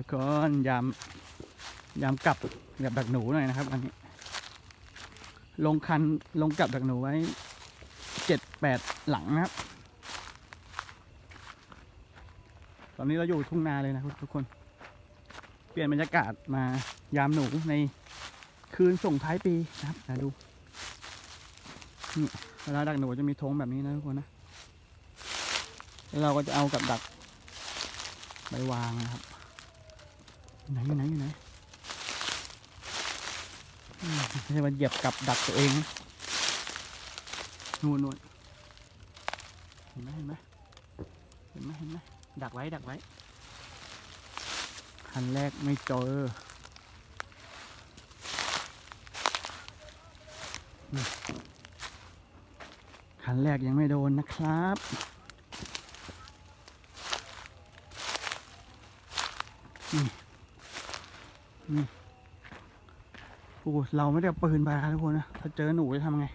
ทุกคนยามยามกลับกับดักหนูหน่อยนะครับอันนี้ ลงคันลงกับดักหนูไว้เจ็ดแปดหลังนะครับ ตอนนี้เราอยู่ทุ่งนาเลยนะครับทุกคน เปลี่ยนบรรยากาศมายามหนูในคืนส่งท้ายปีนะครับดูนี่เวลาดักหนูจะมีธงแบบนี้นะทุกคนนะเราก็จะเอากับดักไปวางนะครับ ไหนอยู่ไหนอยู่ไหนไม่ใช่ว่าเหยียบกับดักตัวเองนะนู่นนู่นเห็นไหมเห็นไหมเห็นไหมเห็นไหมดักไว้ดักไว้คันแรกไม่เจอคันแรกยังไม่โดนนะครับ นี่ นี่โอ้เราไม่ได้เอาปืนไปครับทุกคนนะ ถ้าเจอหนูจะทำไง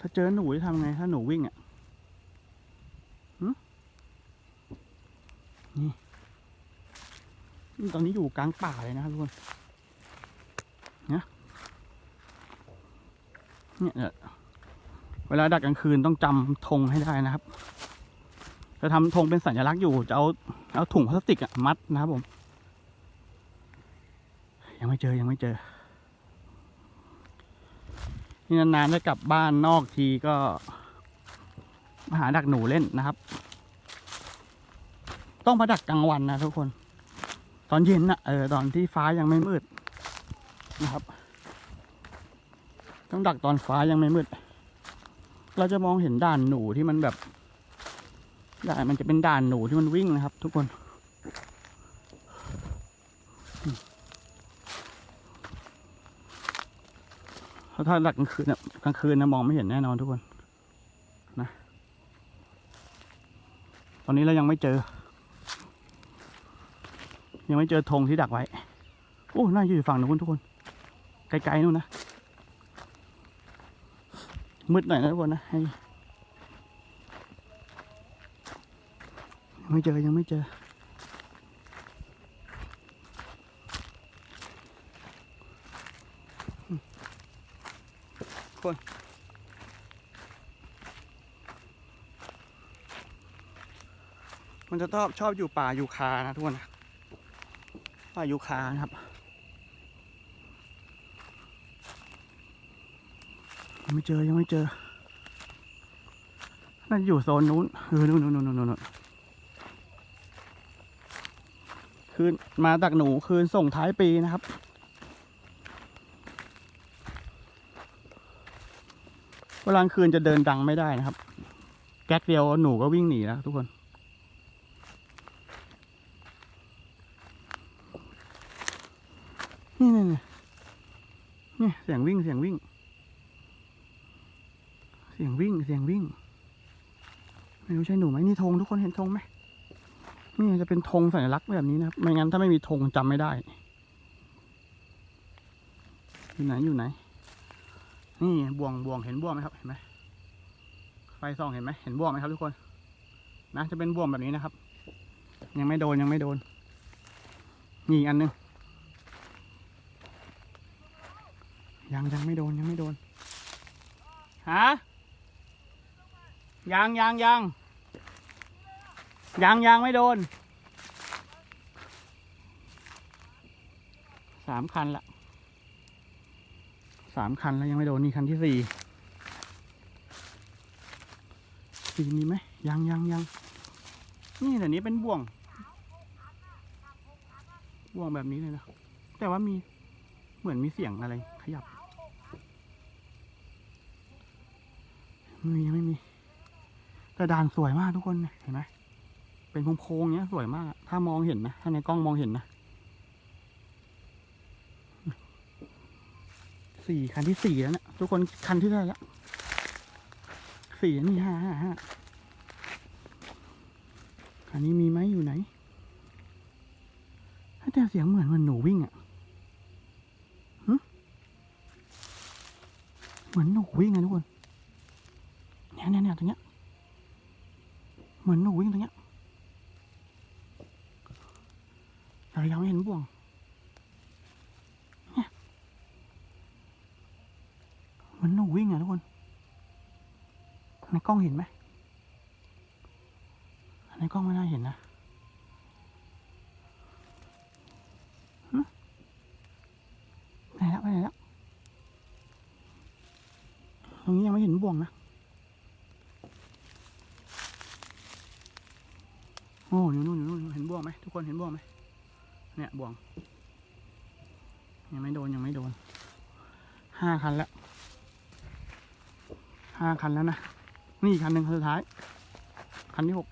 ถ้าเจอหนูจะทำไง ถ้าหนูวิ่งอะนี่ ตอนนี้อยู่กลางป่าเลยนะครับทุกคนเนี่ยเนี่ยเนี่ยเวลาดักกลางคืนต้องจำธงให้ได้นะครับ จะทำธงเป็นสัญลักษณ์อยู่จะเอาเอาถุงพลาสติกอะมัดนะครับผม ยังไม่เจอยังไม่เจอ นี่นานๆจะกลับบ้านนอกทีก็มาหาดักหนูเล่นนะครับ ต้องมาดักกลางวันนะทุกคน ตอนเย็นนะเออตอนที่ฟ้ายังไม่มืดนะครับ ต้องดักตอนฟ้ายังไม่มืด เราจะมองเห็นด่านหนูที่มันแบบ ด่านมันจะเป็นด่านหนูที่มันวิ่งนะครับ ทุกคนเพราถ้าดักกลางคืนนะกลางคืนนะมองไม่เห็นแน่นอนทุกคนนะ ตอนนี้เรายังไม่เจอ ยังไม่เจอธงที่ดักไว้ โอ้ น่าอยู่ฝั่งนู้นทุกคน ไกลๆนู่นนะ มืดหน่อยนะทุกคนนะให้ ยังไม่เจอยังไม่เจอ คน มันจะชอบชอบอยู่ป่าอยู่คานะทุกคนนะป่าอยู่คานะครับยังไม่เจอยังไม่เจอน่าจะอยู่โซนนู้นเออนู้นนู้นนู้นนู้นนู้น คืนมาตักหนูคืนส่งท้ายปีนะครับ เวลากลางคืนจะเดินดังไม่ได้นะครับ แก๊กเดียวหนูก็วิ่งหนีแล้วทุกคนนี่นี่นี่นี่เสียงวิ่งเสียงวิ่ง เสียงวิ่งเสียงวิ่ง ไม่รู้ใช่หนูไหมนี่ธงทุกคนเห็นธงไหม นี่จะเป็นธงสัญลักษณ์แบบนี้นะครับ ไม่งั้นถ้าไม่มีธงจำไม่ได้ อยู่ไหนอยู่ไหน นี่บ่วงบ่วงเห็นบ่วงไหมครับ เห็นไหมไฟส่องเห็นไหมเห็นบ่วงไหมครับทุกคน นะจะเป็นบ่วงแบบนี้นะครับ ยังไม่โดนยังไม่โดน นี่อันหนึง ยังยังไม่โดนยังไม่โดน ฮะ ยังยังยัง ยังยังไม่โดน สามคันละ สามคันแล้วยังไม่โดน นี่คันที่สี่สี่มีไหมยังยังยัง นี่แต่นี้เป็นบ่วง บ่วงแบบนี้เลยนะ แต่ว่ามีเหมือนมีเสียงอะไร ขยับ ไม่มี ไม่มีแต่ด่านสวยมากทุกคนเนี่ยเห็นไหม เป็นโพงๆเนี้ยสวยมาก ถ้ามองเห็นนะ ถ้าในกล้องมองเห็นนะสี่คันที่สี่แล้วเนะทุกคนคันที่เท่าไหร่ละสี่นี่ห้าห้าห้าคันนี้มีไหมอยู่ไหนแต่เสียงเหมือนมันหนูวิ่งอะหึเหมือนหนูวิ่งอะทุกคนเนี่ยเนี่ยเนี่ยตรงเนี้ยเหมือนหนูวิ่งตรงเนี้ย เรายังไม่เห็นบ่วงเนี่ยมันหนูวิ่งอะทุกคนในกล้องเห็นไหมในกล้องไม่น่าเห็นนะไปไหนแล้วไปไหนแล้วตรงนี้ยังไม่เห็นบ่วงนะ โอ้อยู่นู่นอยู่นู่นเห็นบ่วงไหมทุกคนเห็นบ่วงไหม เนี่ยบ่วง ยังไม่โดนยังไม่โดนห้าคันแล้วห้าคันแล้วนะ นี่อีกคันหนึ่งคันสุดท้าย คันที่หก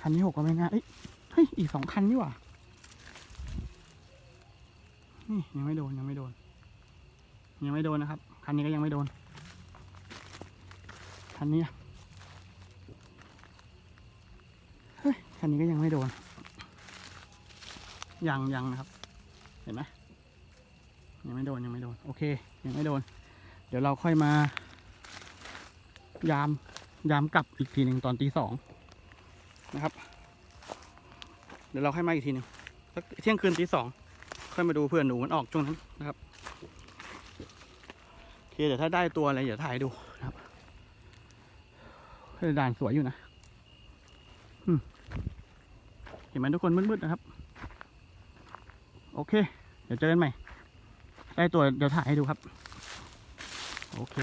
คันที่หกก็ไม่ง่ายอ้ยเฮ้ยอีกสองคันนี่หว่านี่ยังไม่โดนยังไม่โดน ยังไม่โดนนะครับ คันนี้ก็ยังไม่โดน คันนี้อะเฮ้ย คันนี้ก็ยังไม่โดน ยังยังนะครับ เห็นไหมยังไม่โดนยังไม่โดน โอเค ยังไม่โดน เดี๋ยวเราค่อยมา ยาม ยามกลับอีกทีหนึ่งตอนตีสองนะครับ เดี๋ยวเราค่อยมาอีกทีหนึ่งสักเที่ยงคืนตีสองค่อยมาดูเพื่อนหนูมันออกช่วงนั้นนะครับโอเคเดี๋ยวถ้าได้ตัวอะไรเดี๋ยวถ่ายดูนะครับด่านสวยอยู่นะ อืม ห็นไหมทุกคนมืดๆนะครับ โอเค เดี๋ยวเจอกันใหม่ได้ตัวเดี๋ยวถ่ายให้ดูครับ โอเค